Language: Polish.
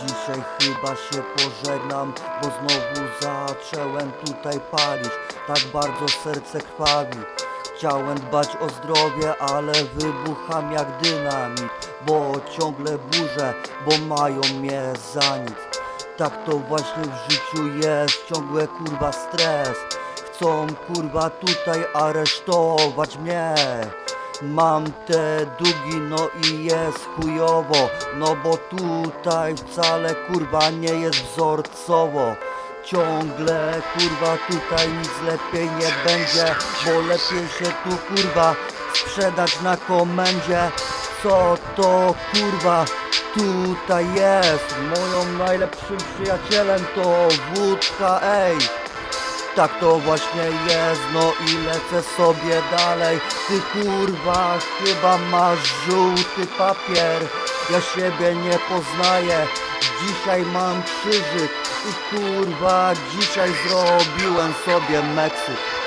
Dzisiaj chyba się pożegnam, bo znowu zacząłem tutaj palić. Tak bardzo serce krwawi. Chciałem dbać o zdrowie, ale wybucham jak dynamit Bo ciągle burzę, bo mają mnie za nic. Tak to właśnie w życiu jest, ciągle kurwa stres. Chcą kurwa tutaj aresztować mnie Mam te długi, no i jest chujowo No bo tutaj wcale kurwa nie jest wzorcowo. Ciągle kurwa tutaj nic lepiej nie będzie Bo lepiej się tu kurwa sprzedać na komendzie. Co to kurwa tutaj jest? Moją najlepszym przyjacielem to wódka, ej tak to właśnie jest, no i lecę sobie dalej. Ty kurwa chyba masz żółty papier. Ja siebie nie poznaję Dzisiaj mam krzyżyk. I kurwa dzisiaj zrobiłem sobie Meksyk